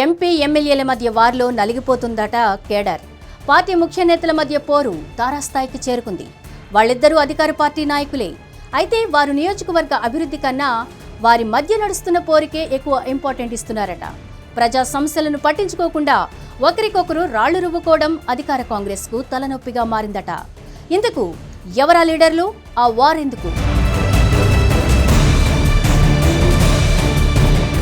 MP ఎమ్మెల్యేల మధ్య వారిలో నలిగిపోతుందట కేడర్. పార్టీ ముఖ్య నేతల మధ్య పోరు తారాస్థాయికి చేరుకుంది. వాళ్ళిద్దరూ అధికార పార్టీ నాయకులే. అయితే వారు నియోజకవర్గ అభివృద్ధి కన్నా వారి మధ్య నడుస్తున్న పోరికే ఎక్కువ ఇంపార్టెంట్ ఇస్తున్నారట. ప్రజా సమస్యలను పట్టించుకోకుండా ఒకరికొకరు రాళ్ళు రువ్వుకోవడం అధికార కాంగ్రెస్కు తలనొప్పిగా మారిందట. ఇందుకు ఎవరా లీడర్లు? ఆ వారెందుకు?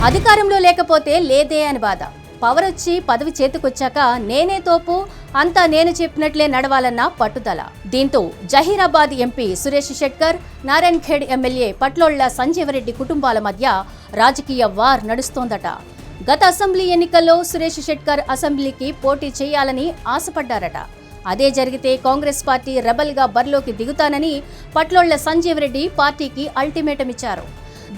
అధికారంలో లేకపోతే లేదే అని బాధ. పవర్ వచ్చి పదవి చేతికొచ్చాక నేనే తోపు అంతా నేను చెప్పినట్లే నడవాలన్న పట్టుదల. దీంతో జహీరాబాద్ ఎంపీ సురేష్ శెట్కర్ నారాయణ్ ఖేడ్ ఎమ్మెల్యే పట్లోళ్ళ సంజీవరెడ్డి కుటుంబాల మధ్య రాజకీయ వార్ నడుస్తోందట. గత అసెంబ్లీ ఎన్నికల్లో సురేష్ షెట్కర్ అసెంబ్లీకి పోటీ చేయాలని ఆశపడ్డారట. అదే జరిగితే కాంగ్రెస్ పార్టీ రెబల్గా బరిలోకి దిగుతానని పట్లోళ్ళ సంజీవరెడ్డి పార్టీకి అల్టిమేటం ఇచ్చారు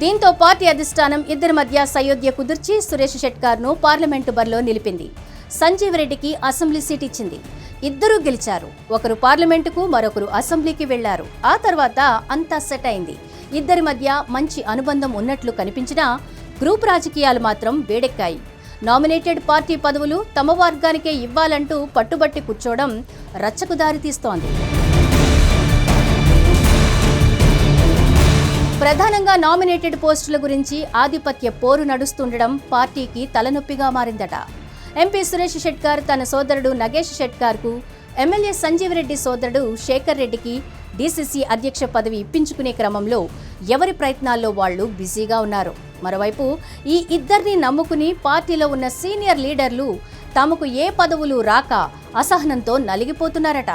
దీంతో పార్టీ అధిష్టానం ఇద్దరి మధ్య సయోధ్య కుదిర్చి సురేష్ షెట్కార్ను పార్లమెంటు బరిలో నిలిపింది. సంజీవ్ రెడ్డికి అసెంబ్లీ సీట్ ఇచ్చింది. ఇద్దరూ గెలిచారు. ఒకరు పార్లమెంటుకు మరొకరు అసెంబ్లీకి వెళ్ళారు. ఆ తర్వాత అంతా సెట్ అయింది. ఇద్దరి మధ్య మంచి అనుబంధం ఉన్నట్లు కనిపించినా గ్రూప్ రాజకీయాలు మాత్రం వేడెక్కాయి. నామినేటెడ్ పార్టీ పదవులు తమ వర్గానికే ఇవ్వాలంటూ పట్టుబట్టి కూర్చోవడం రచ్చకు దారితీస్తోంది ప్రధానంగా నామినేటెడ్ పోస్టుల గురించి ఆధిపత్య పోరు నడుస్తుండడం పార్టీకి తలనొప్పిగా మారిందట. ఎంపీ సురేష్ షెట్కార్ తన సోదరుడు నగేష్ షెట్కార్కు ఎమ్మెల్యే సంజీవ్ రెడ్డి సోదరుడు శేఖర్ రెడ్డికి డీసీసీ అధ్యక్ష పదవి ఇప్పించుకునే క్రమంలో ఎవరి ప్రయత్నాల్లో వాళ్ళు బిజీగా ఉన్నారు. మరోవైపు ఈ ఇద్దరిని నమ్ముకుని పార్టీలో ఉన్న సీనియర్ లీడర్లు తమకు ఏ పదవులు రాక అసహనంతో నలిగిపోతున్నారట.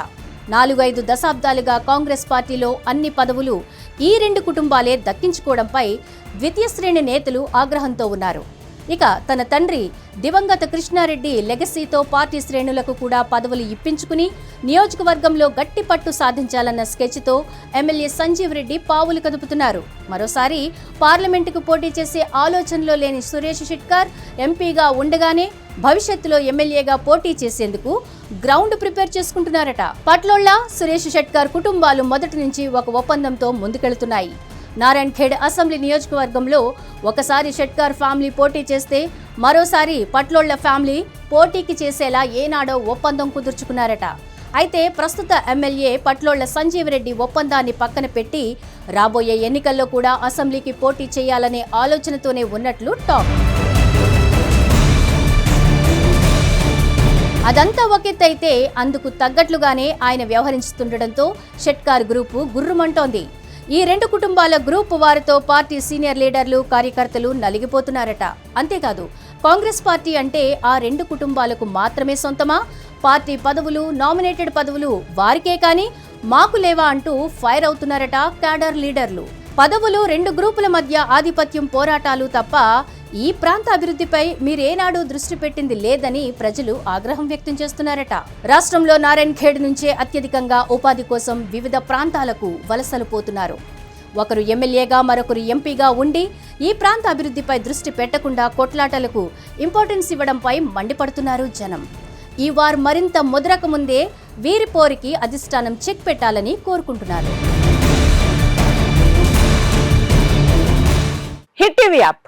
నాలుగైదు దశాబ్దాలుగా కాంగ్రెస్ పార్టీలో అన్ని పదవులు ఈ రెండు కుటుంబాలే దక్కించుకోవడంపై ద్వితీయ శ్రేణి నేతలు ఆగ్రహంతో ఉన్నారు. ఇక తన తండ్రి దివంగత కృష్ణారెడ్డి లెగసీతో పార్టీ శ్రేణులకు కూడా పదవులు ఇప్పించుకుని నియోజకవర్గంలో గట్టి పట్టు సాధించాలన్న స్కెచ్తో ఎమ్మెల్యే సంజీవ్ రెడ్డి పావులు కదుపుతున్నారు. మరోసారి పార్లమెంటుకు పోటీ చేసే ఆలోచనలో లేని సురేష్ షిట్కార్ ఎంపీగా ఉండగానే భవిష్యత్తులో ఎమ్మెల్యేగా పోటీ చేసేందుకు గ్రౌండ్ ప్రిపేర్ చేసుకుంటున్నారట. పట్లోళ్ళ సురేష్ షెట్కార్ కుటుంబాలు మొదటి నుంచి ఒక ఒప్పందంతో ముందుకెళ్తున్నాయి. నారాయణ్ ఖేడ్ అసెంబ్లీ నియోజకవర్గంలో ఒకసారి షెట్కార్ ఫ్యామిలీ పోటీ చేస్తే మరోసారి పట్లోళ్ళ ఫ్యామిలీ పోటీకి చేసేలా ఏనాడో ఒప్పందం కుదుర్చుకున్నారట. అయితే ప్రస్తుత ఎమ్మెల్యే పట్లోళ్ళ సంజీవ్ రెడ్డి ఒప్పందాన్ని పక్కన పెట్టి రాబోయే ఎన్నికల్లో కూడా అసెంబ్లీకి పోటీ చేయాలనే ఆలోచనతోనే ఉన్నట్లు టాక్. అదంతా ఒకెత్తైతే అందుకు తగ్గట్లుగానే ఆయన వ్యవహరిస్తుండటంతో షెట్కార్ గ్రూపు గుర్రుమంటోంది. ఈ రెండు కుటుంబాల గ్రూప్ వారితో పార్టీ సీనియర్ లీడర్లు కార్యకర్తలు నలిగిపోతున్నారట. అంతేకాదు కాంగ్రెస్ పార్టీ అంటే ఆ రెండు కుటుంబాలకు మాత్రమే సొంతమా? పార్టీ పదవులు నామినేటెడ్ పదవులు వారికే కానీ మాకు లేవా అంటూ ఫైర్ అవుతున్నారట క్యాడర్ లీడర్లు. పదవులు రెండు గ్రూపుల మధ్య ఆధిపత్యం పోరాటాలు తప్ప ఈ ప్రాంత అభివృద్ధిపై మీరేనాడు దృష్టి పెట్టింది లేదని ప్రజలు ఆగ్రహం వ్యక్తం చేస్తున్నారట. రాష్ట్రంలో నారాయణ్ ఖేడ్ నుంచే అత్యధికంగా ఉపాధి కోసం వివిధ ప్రాంతాలకు వలసలు పోతున్నారు. ఒకరు ఎమ్మెల్యేగా మరొకరు ఎంపీగా ఉండి ఈ ప్రాంత అభివృద్ధిపై దృష్టి పెట్టకుండా కొట్లాటలకు ఇంపార్టెన్స్ ఇవ్వడంపై మండిపడుతున్నారు జనం. ఈ వారు మరింత ముదరక ముందే వీరి పోరికి అధిష్టానం చెక్ పెట్టాలని కోరుకుంటున్నారు. Hit TV app.